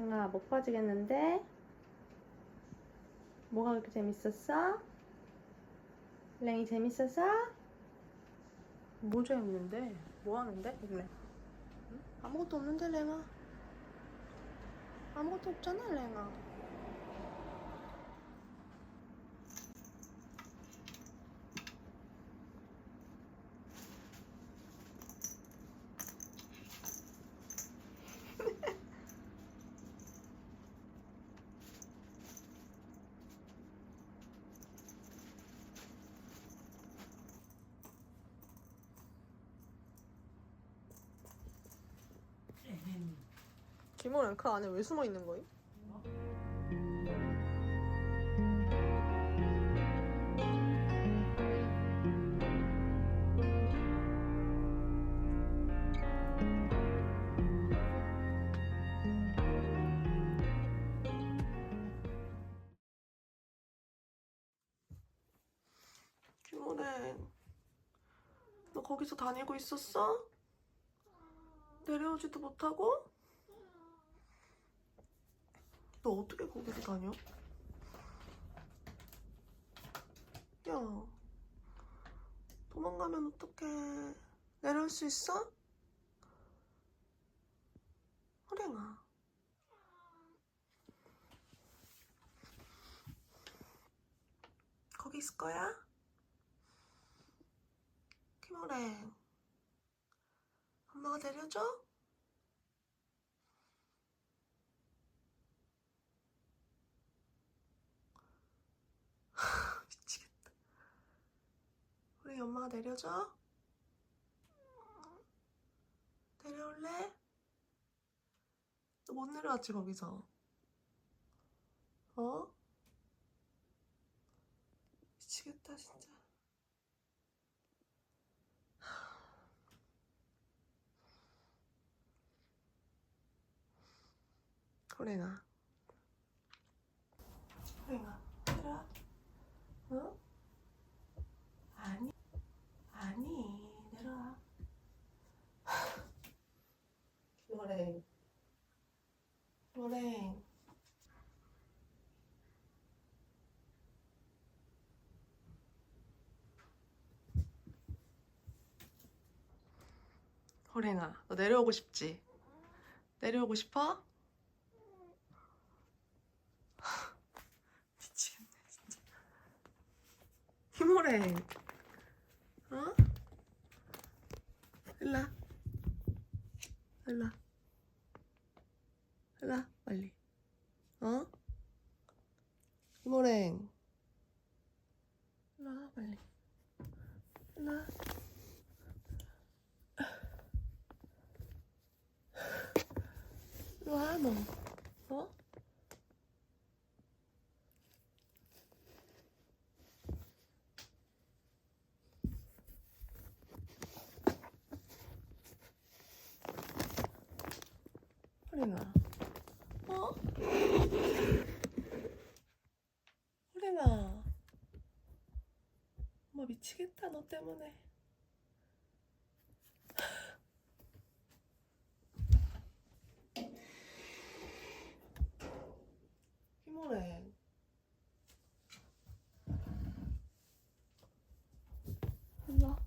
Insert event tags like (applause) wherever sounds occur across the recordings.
행아 못 빠지겠는데? 뭐가 그렇게 재밌었어? 랭이 재밌었어? 뭐 재밌는데? 뭐 하는데? 랭 응? 아무것도 없는데 랭아 아무것도 없잖아 랭아 김호랑 그 안에 왜 숨어 있는 거임? 김호랭, 너 거기서 다니고 있었어? 내려오지도 못하고? 너 어떻게 거기서 다녀? 야, 도망가면 어떡해. 내려올 수 있어? 호랭아. 거기 있을 거야? 김호랭. 엄마가 내려줘? 미치겠다. 우리 엄마가 내려줘? 내려올래? 너 못 내려왔지, 거기서? 어? 미치겠다, 진짜. 호랭아. 호랭아, 내려와. 어? 아니, 아니, 내려와. 김호랭. 김호랭. 호랭아, 너 내려오고 싶지? 내려오고 싶어? (laughs) 미치겠네, 진짜. 김호랭. 어? 일라. 일라. 일라, 빨리. 어? 김호랭. 일라, 빨리. 일라. 너. 어? 호랭아. 어? 호랭아. 엄마 미치겠다, 너 때문에. 김호랭. 일로 와.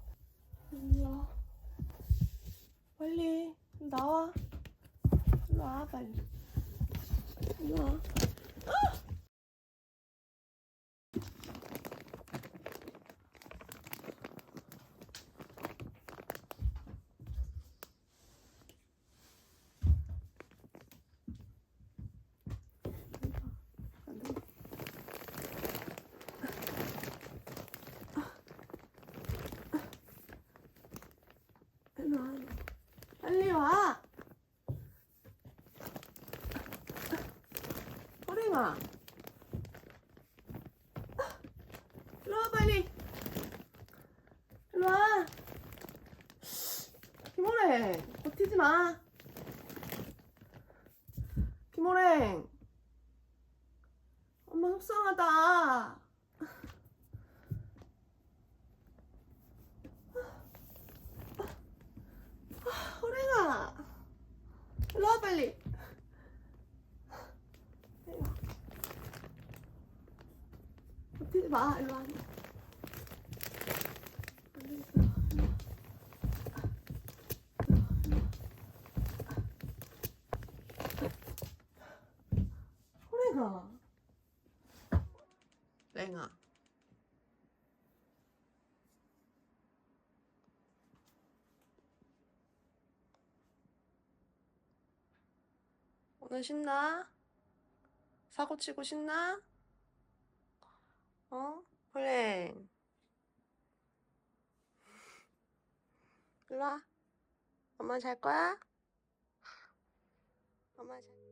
일로 와. 빨리, 나와. 일로 와, 빨리. 일로 와. 안 돼. 일로 와. 빨리 와. 호랭아. 일로 와 빨리. 일로 와. 김호랭 버티지 마. 김호랭. 엄마 속상하다. 호랭아. 일로 와 빨리. 와, 일로 와. 호랭아. 랭아. 오늘 신나? 사고 치고 신나? 어? 홀랭. 일로 와. 엄마 잘 거야? 엄마 잘.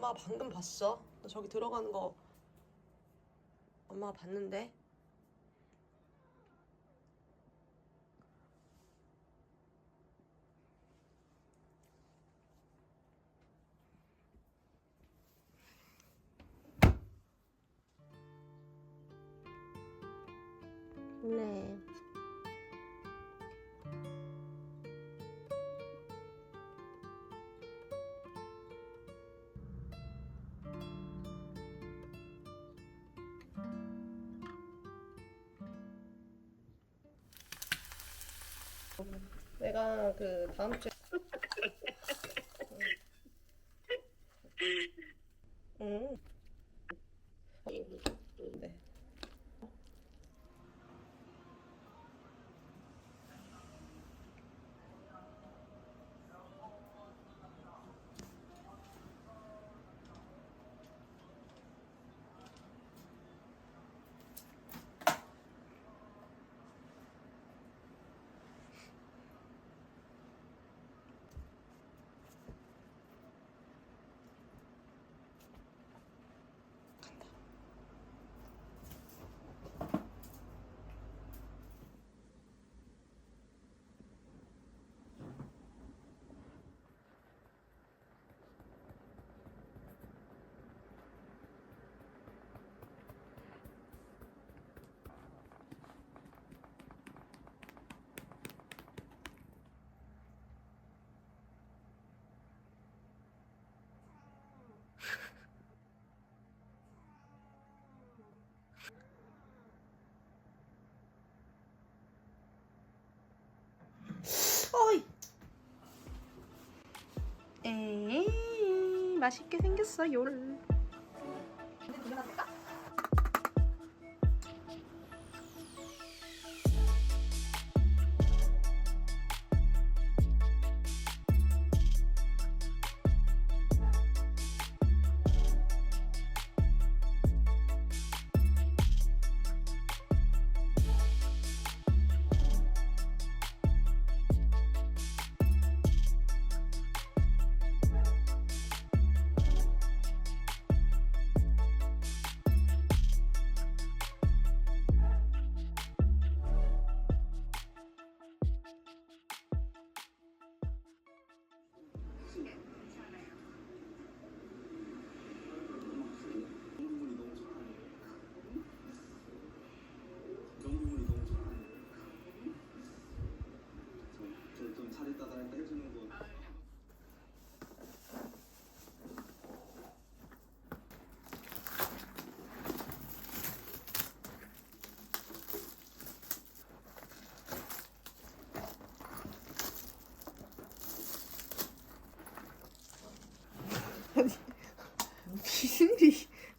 엄마 방금 봤어? 너 저기 들어가는 거 엄마가 봤는데? 내가 그 다음 주에 (laughs) 응. 네. 어이. 에이, 맛있게 생겼어요.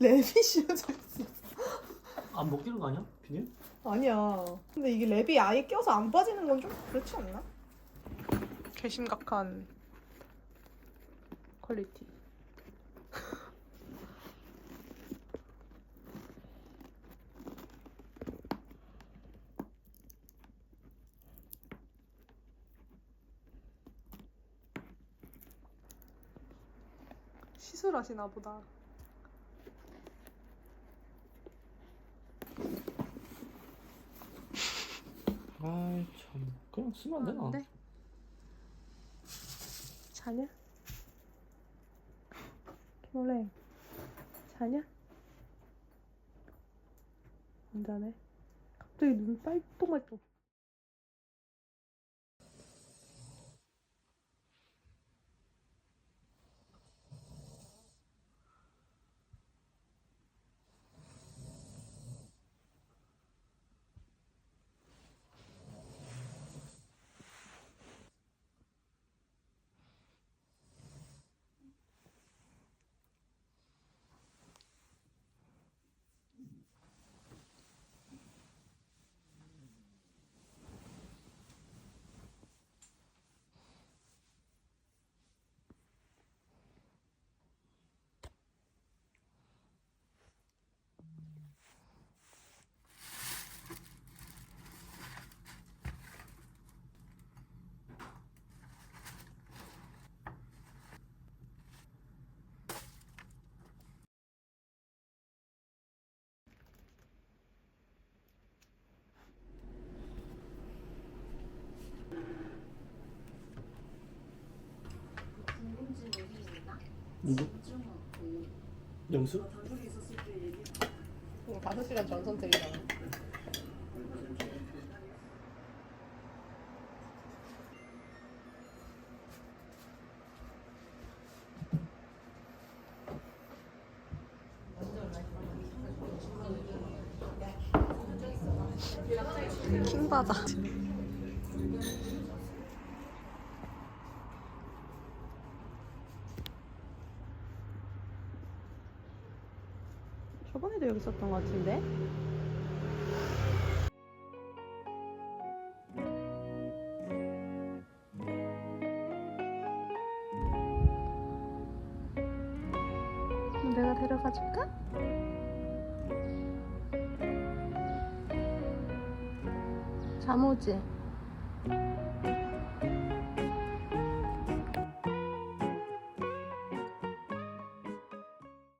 랩이 씌워져 있어. 안 먹히는 거 아니야? 비닐? 아니야. 근데 이게 랩이 아예 껴서 안 빠지는 건 좀 그렇지 않나? 개 심각한 퀄리티. (laughs) 시술하시나 보다. 아이 참 그냥 쓰면 안 되나? 안 돼? 자냐? 김올래 자냐? 안 자네 갑자기 눈 빨똥말똥 누구? 영수? 이거 5시간 전 선택이잖아. 킹받아. 저번에도 여기 있었던 것 같은데? 내가 데려가 줄까? 잠 오지?